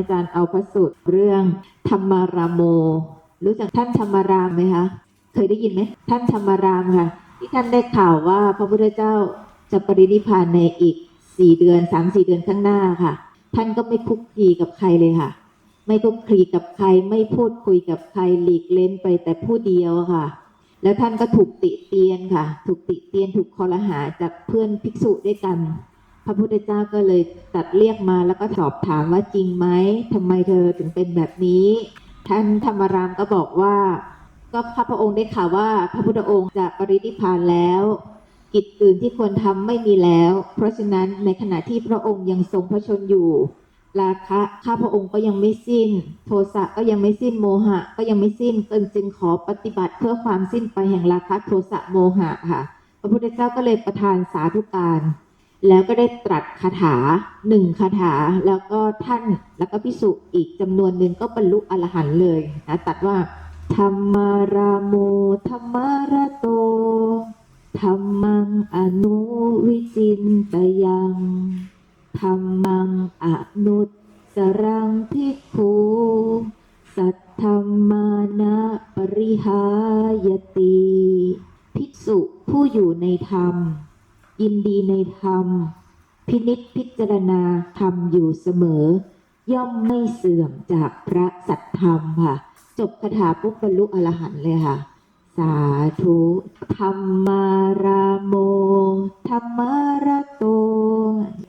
อาจารย์เอาพระสูตรเรื่องธรรมารามโม รู้จักท่านธรรมารามไหมคะเคยได้ยินไหมท่านธรรมารามค่ะ ที่ท่านได้ข่าวว่าพระพุทธเจ้าจะปรินิพพานในอีกสี่เดือนสามสี่เดือนข้างหน้าค่ะ ท่านก็ไม่คุกคีกับใครเลยค่ะ ไม่คุกคีกับใครไม่พูดคุยกับใครหลีกเล้นไปแต่ผู้เดียวค่ะ แล้วท่านก็ถูกติเตียนค่ะ ถูกติเตียนถูกคอรหาจากเพื่อนภิกษุด้วยกัน พระพุทธเจ้าก็เลยตัดเรียกมาแล้วก็สอบถามว่าจริงไหมทำไมเธอถึงเป็นแบบนี้ ท่านธรรมรามก็บอกว่า ก็ข้าพระองค์ได้ข่าวว่า พระพุทธองค์จะปรินิพานแล้ว กิจอื่นที่ควรทำไม่มีแล้ว เพราะฉะนั้นในขณะที่พระองค์ยังทรงพระชนอยู่ราคะข้าพระองค์ก็ยังไม่สิ้น โทสะก็ยังไม่สิ้นโมหะ ก็ยังไม่สิ้นตนจึงขอปฏิบัติเพื่อความสิ้นไปแห่งราคะโทสะโมหะค่ะ พระพุทธเจ้าก็เลยประทานสาธุการ แล้วก็ได้ตรัสคาถาหนึ่งคาถาแล้วก็ท่านแล้วก็พิสุอีกจำนวนหนึ่งก็บรรลุอรหันต์เลยนะตัดว่าธรรมาราโมธรรมารโตธรรมังอนุวิจินตยังธรรมังอนุตสรังพิกขูสัทธรรมานะปริหายติ ภิกษุผู้อยู่ในธรรม ยินดีในธรรม พินิจพิจารณาธรรมอยู่เสมอ ย่อมไม่เสื่อมจากพระสัทธรรมค่ะ จบคาถาปุ๊บบรรลุอรหันต์เลยค่ะ สาธุธรรมาราโมธรรมาระโต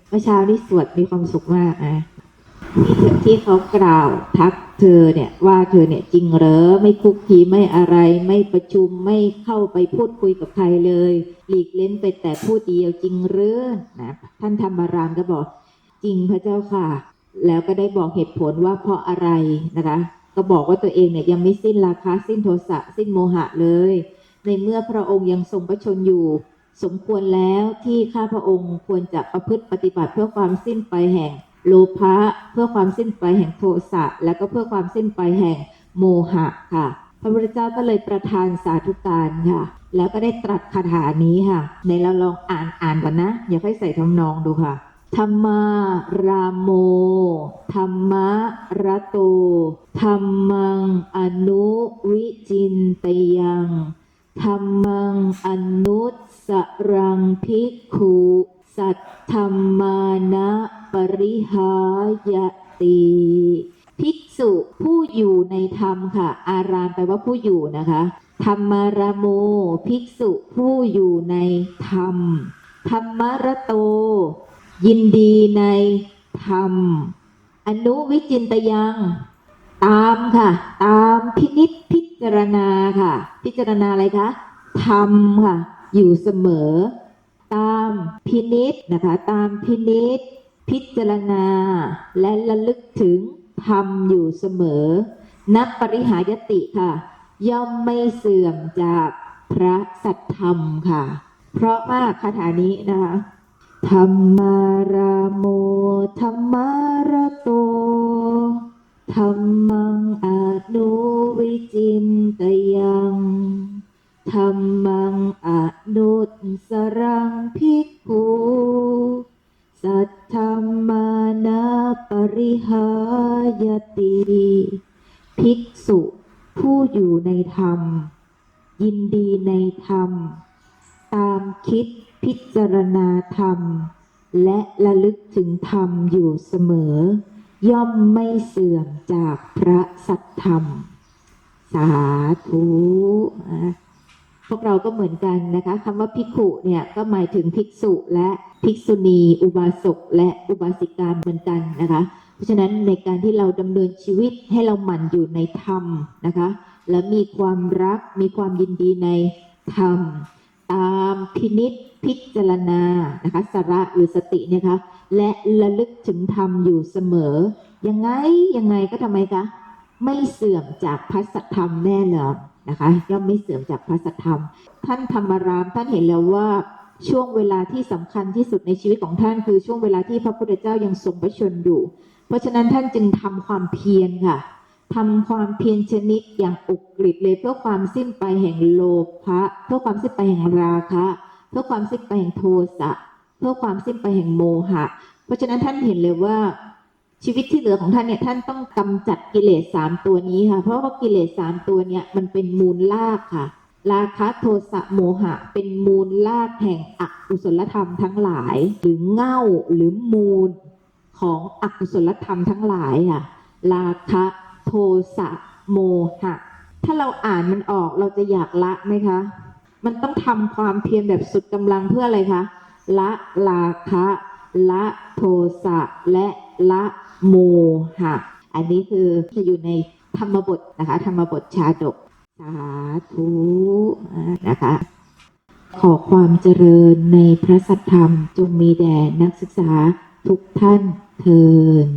เมื่อเช้านี้สวดมีความสุขมากนะที่ที่เขากล่าวทัก เธอเนี่ยว่าเธอเนี่ยจริงเหรอไม่คุกคีไม่อะไรไม่ประชุมไม่เข้าไปพูดคุยกับใครเลย หลีกเล่นไปแต่ผู้เดียวจริงหรือนะท่านธรรมารามก็บอก จริงพระเจ้าค่ะ แล้วก็ได้บอกเหตุผลว่าเพราะอะไรนะคะ ก็บอกว่าตัวเองเนี่ยยังไม่สิ้นราคาสิ้นโทสะสิ้นโมหะเลย ในเมื่อพระองค์ยังทรงพระชนอยู่ สมควรแล้วที่ข้าพระองค์ควรจะประพฤติปฏิบัติเพื่อความสิ้นไปแห่ง โลภะเพื่อความสิ้นไปแห่งโทสะและก็เพื่อความสิ้นไปแห่งโมหะค่ะ พระพุทธเจ้าก็เลยประทานสาธุการค่ะ แล้วก็ได้ตรัสคาถานี้ค่ะ ในเราลองอ่านอ่านก่อนนะ อย่าค่อยใส่ทำนองดูค่ะธรรมารามโม ธรรมะระโต ธรรมังอนุวิจินตยัง ธรรมังอนุสรังภิกขุ สัทธรรมานะปริหายติภิกษุผู้อยู่ในธรรมค่ะ อารามแปลว่าผู้อยู่นะคะธรรมารโม ภิกษุผู้อยู่ในธรรม ธรรมระโต ยินดีในธรรม อนุวิจินตยัง ตามค่ะ ตามพินิษพิจารณาค่ะ พิจารณาอะไรคะ ธรรมค่ะ อยู่เสมอ ตามพินิษนะคะ ตามพินิษพิจารณา และระลึกถึงธรรมอยู่เสมอ นับปริหายติค่ะ ย่อมไม่เสื่อมจากพระสัทธรรมค่ะ เพราะมากคาถานี้นะคะธรรมาราโมธรรมาระโตธรรมังอนุวิจินตยัง ธรรมังอนุสสรังภิกขุสัทธรรมานาปริหายติ ภิกษุผู้อยู่ในธรรม ยินดีในธรรม ตามคิดพิจารณาธรรม และระลึกถึงธรรมอยู่เสมอ ย่อมไม่เสื่อมจากพระสัทธรรม สาธุ พวกเราก็เหมือนกันนะคะคำว่าภิกขุเนี่ยก็หมายถึงภิกษุและภิกษุณี อุบาสกและอุบาสิกาเหมือนกันนะคะ เพราะฉะนั้นในการที่เราดำเนินชีวิตให้เราหมั่นอยู่ในธรรมนะคะ และมีความรักมีความยินดีในธรรม ตามพินิษพิจารณานะคะสาระหรือสติเนี่ยคะและระลึกถึงธรรมอยู่เสมอ ยังไงยังไงก็ทำไมคะ ไม่เสื่อมจากพระสัทธรรมแน่นอน นะคะย่อมไม่เสื่อมจากพระสัทธรรม ท่านธรรมรามท่านเห็นแล้วว่าช่วงเวลาที่สำคัญที่สุดในชีวิตของท่าน คือช่วงเวลาที่พระพุทธเจ้ายังทรงพระชนอยู่ เพราะฉะนั้นท่านจึงทำความเพียรค่ะทำความเพียรชนิดอย่างอุกฤษเลยเพื่อความสิ้นไปแห่งโลภะเพื่อความสิ้นไปแห่งราคะเพื่อความสิ้นไปแห่งโทสะเพื่อความสิ้นไปแห่งโมหะ เพราะฉะนั้นท่านเห็นเลยว่า ชีวิตที่เหลือของท่านเนี่ยท่านต้องกำจัดกิเลสสามตัวนี้ค่ะ เพราะว่ากิเลสสามตัวเนี่ยมันเป็นมูลลากค่ะ ราคะโทสะโมหะ เป็นมูลลากแห่งอกุศลธรรมทั้งหลาย หรือเง่าหรือมูลของอกุศลธรรมทั้งหลายค่ะ ราคะโทสะโมหะ ถ้าเราอ่านมันออกเราจะอยากละไหมคะ มันต้องทำความเพียรแบบสุดกำลังเพื่ออะไรคะ ละราคะ ละโทสะและละ โมหะ อันนี้คือจะอยู่ในธรรมบทนะคะ ธรรมบทชาดก สาธุนะคะ ขอความเจริญในพระสัทธรรมจงมีแด่นักศึกษาทุกท่านเทิน